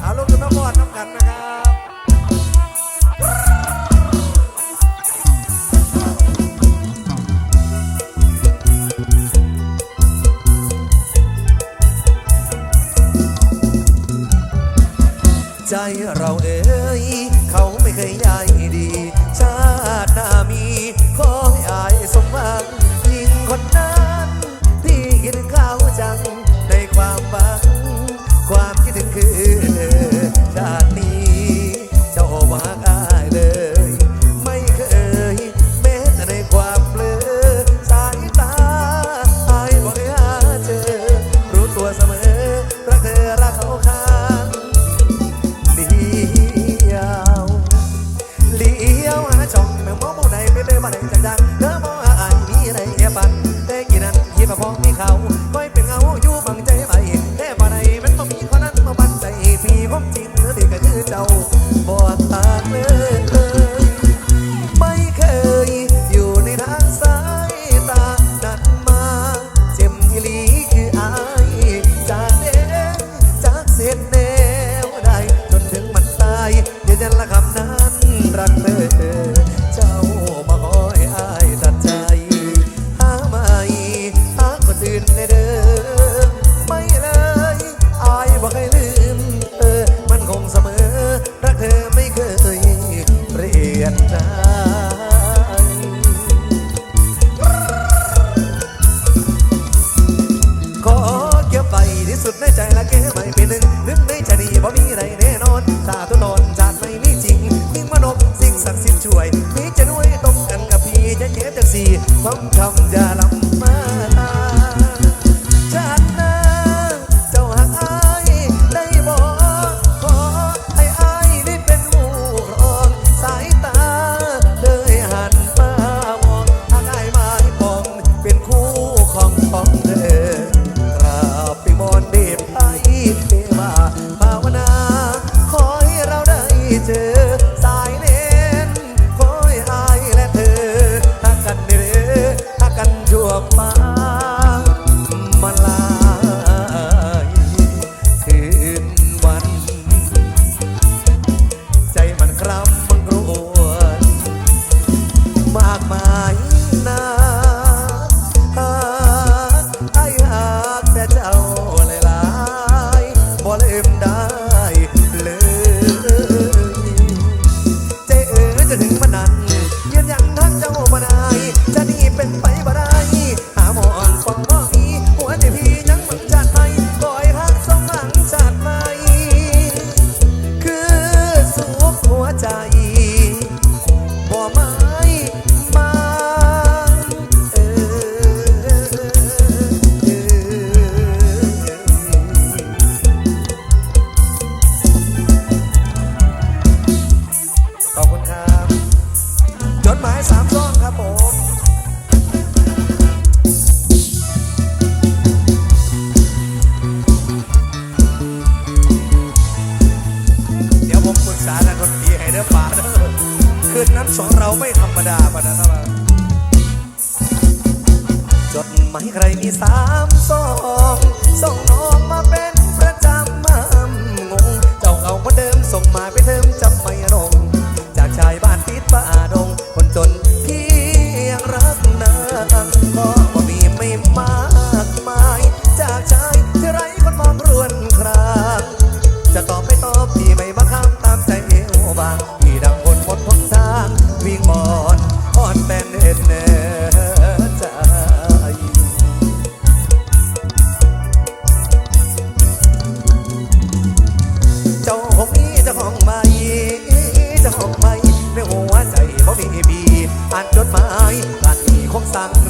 เอาลูกกันมาบอดน้ำกันนะครับใจเราเอ๋ยเขาไม่เคยใหญ่ คืนนั้นสองเราไม่ธรรมดาปะนะครับจดหมายใครมีสามสองสอง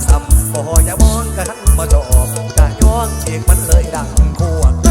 สับบ่อย่ามองกันมาจอบกะย้อนเสีงมันเลยดังโคต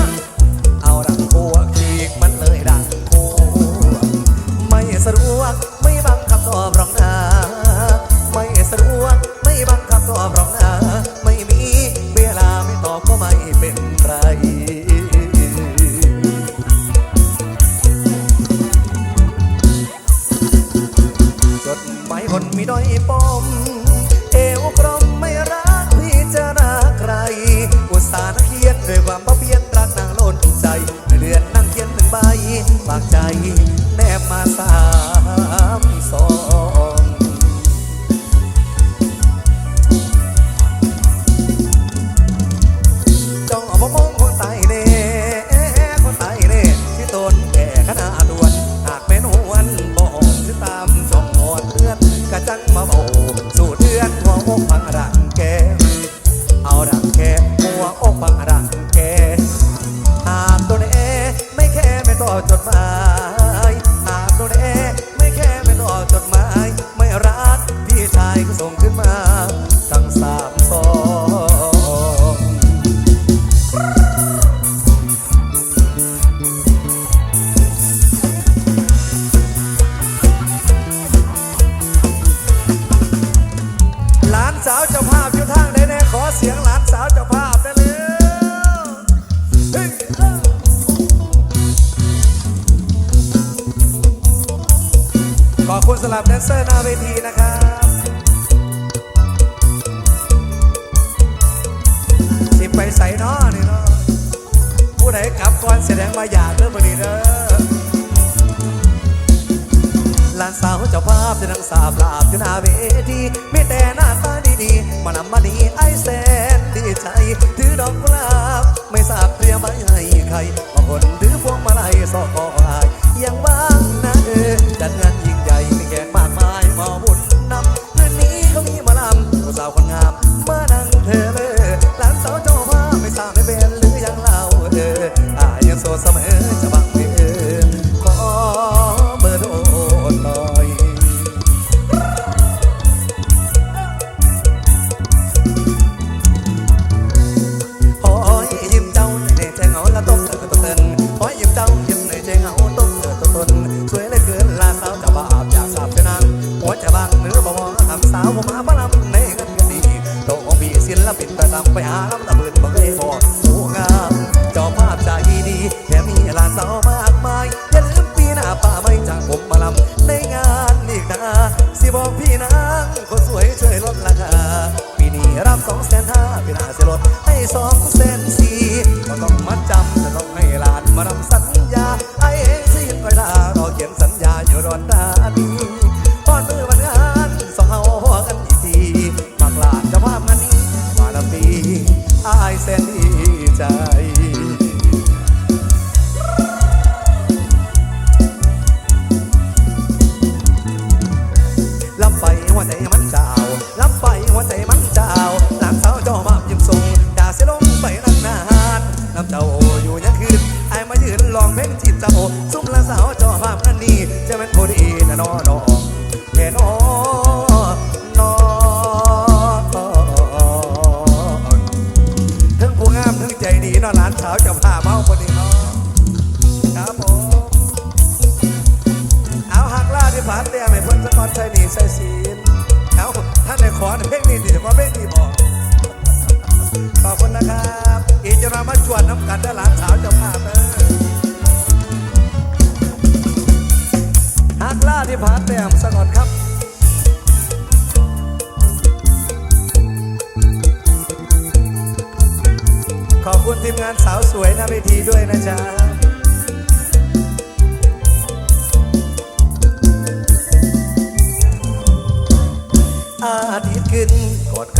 ใสเนาะนี่น้อผู้ใดกลับก่อนแสดงมาอยากเริ่มมานีเด้อลานสาวเจ้าภาพจะนั่งสาบลาบอยู่หน้าเวทีไม่แต่หน้าตาดีๆมานำมาดีไอแสนดีใจถือดอกกุหลาบไม่ทราบเตรียมไว้ให้ใครบาคนถือพวงมาลัยสอกอหายยังบ้างนะเออจัดงาน I love the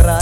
ใคร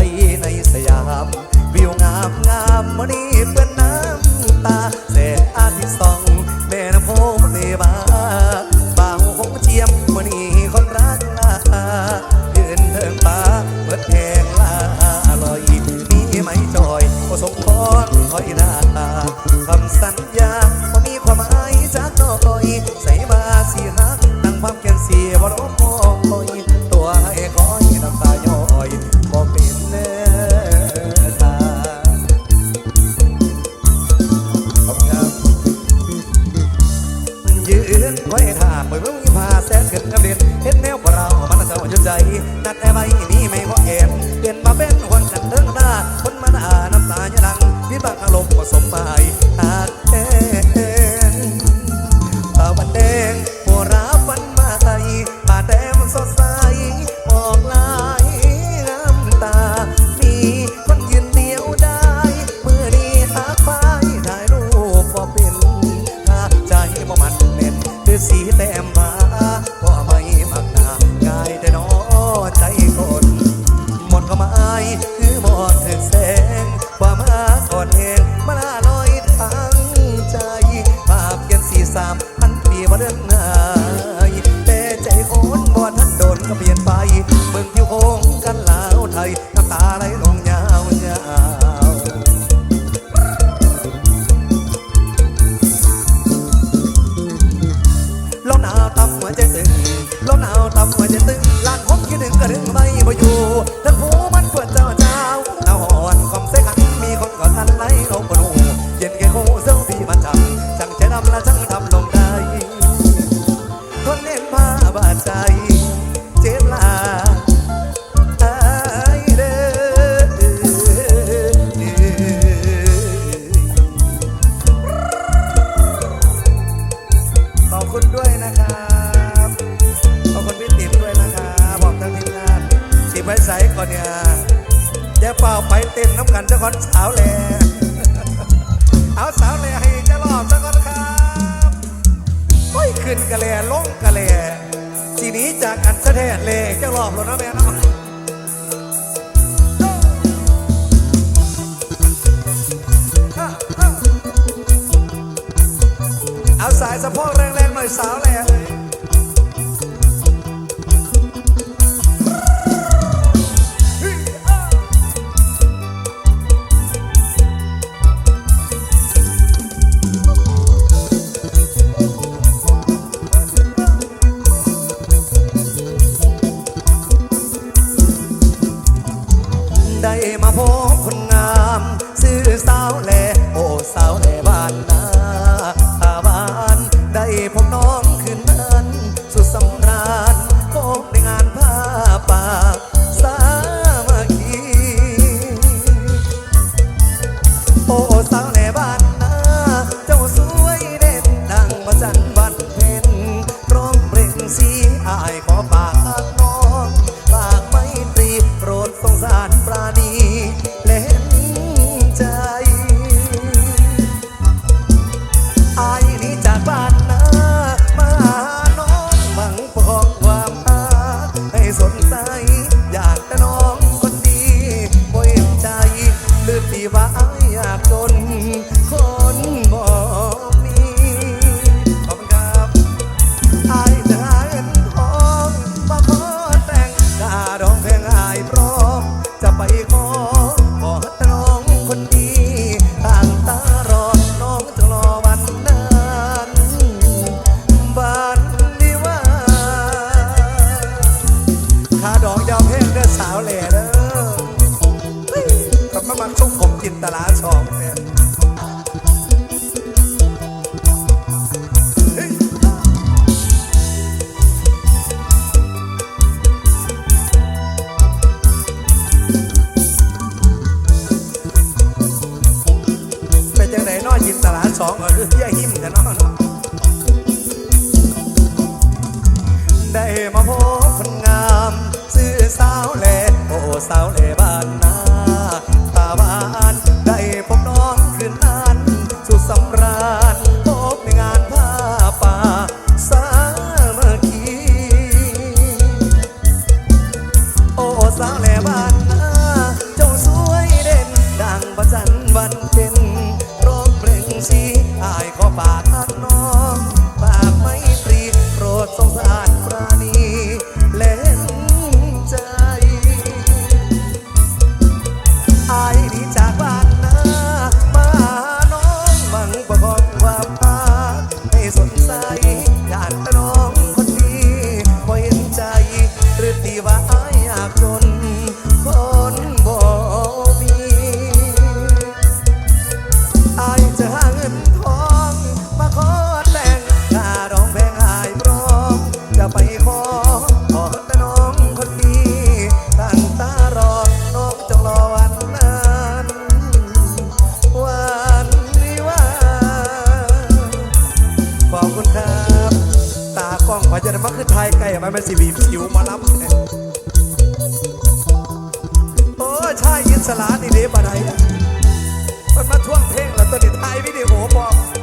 ายขอฝาก ร้า มันมาท่วงเพลงแล้วตอนนี้ถ่ยวิดีโอบอก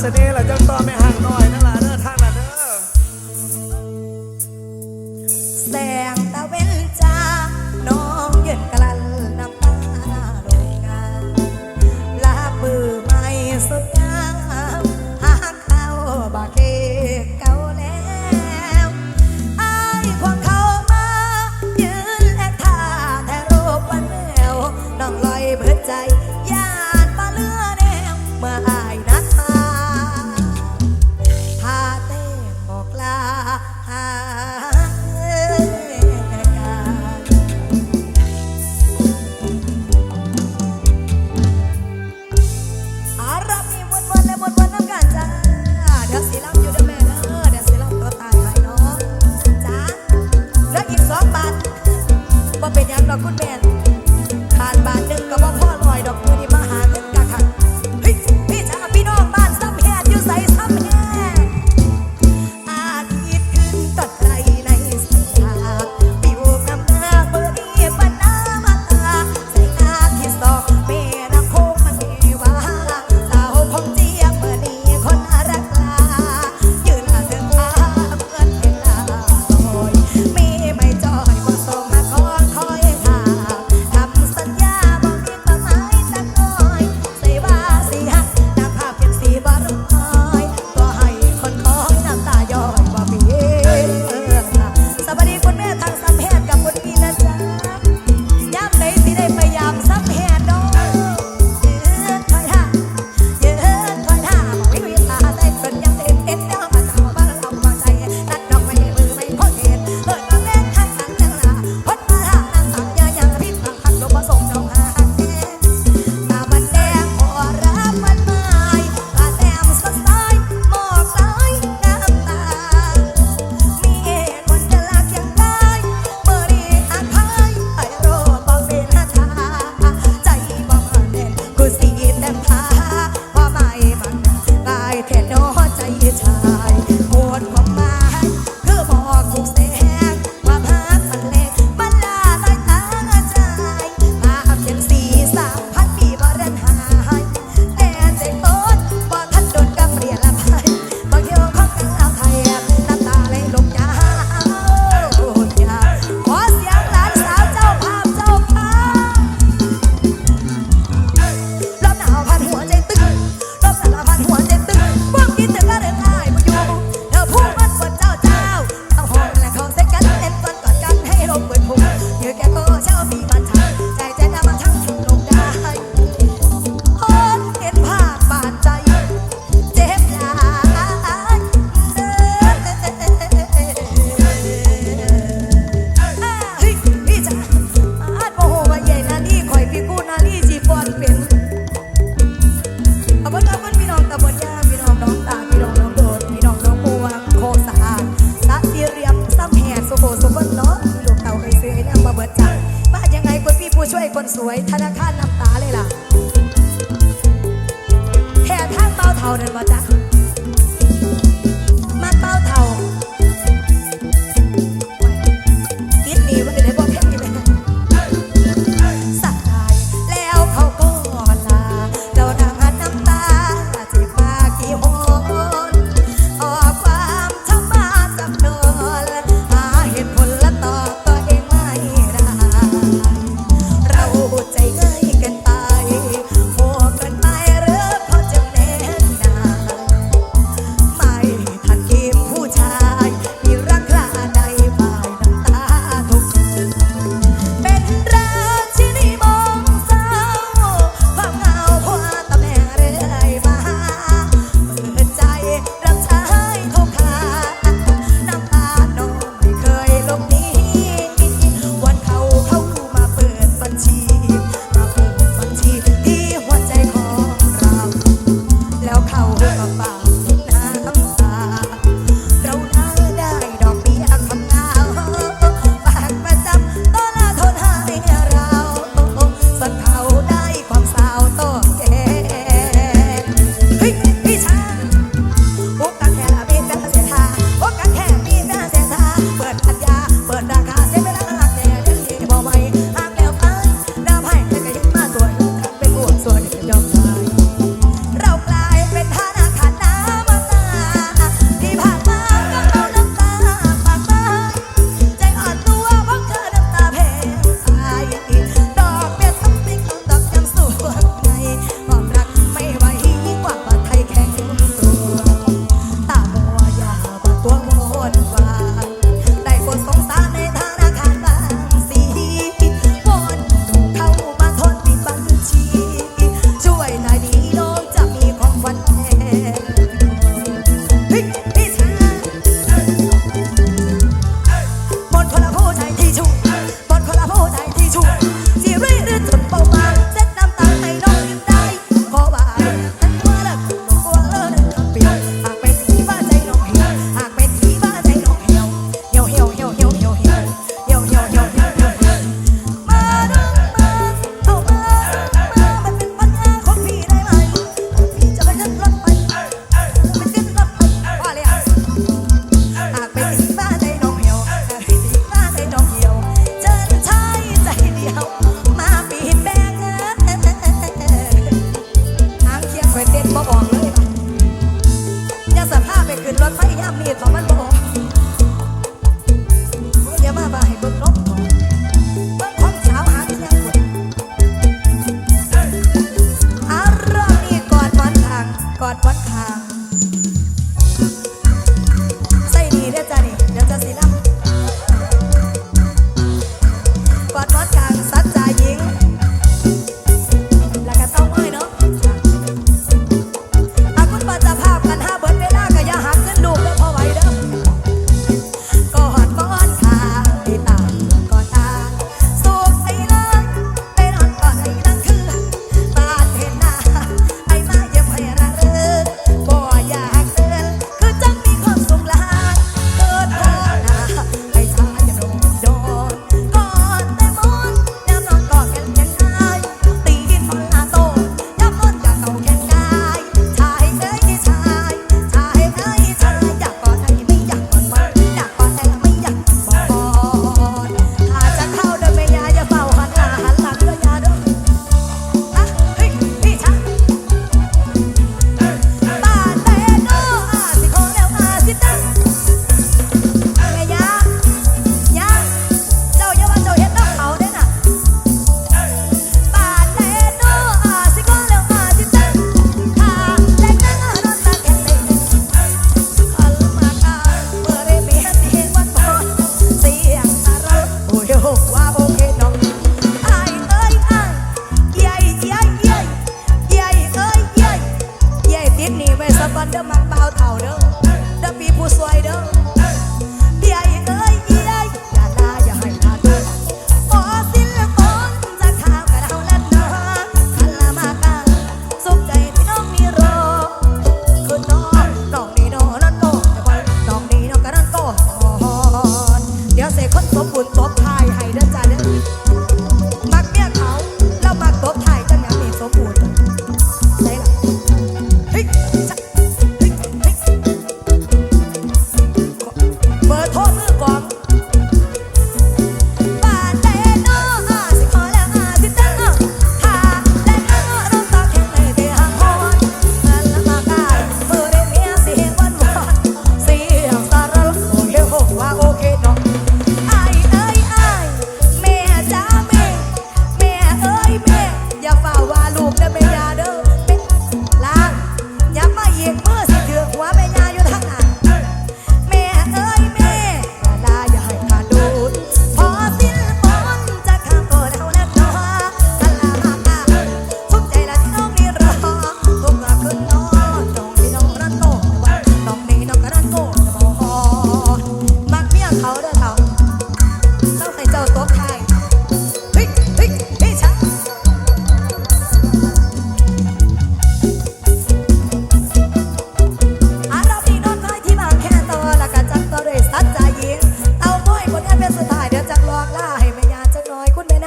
เสน่ห์ละเจ้า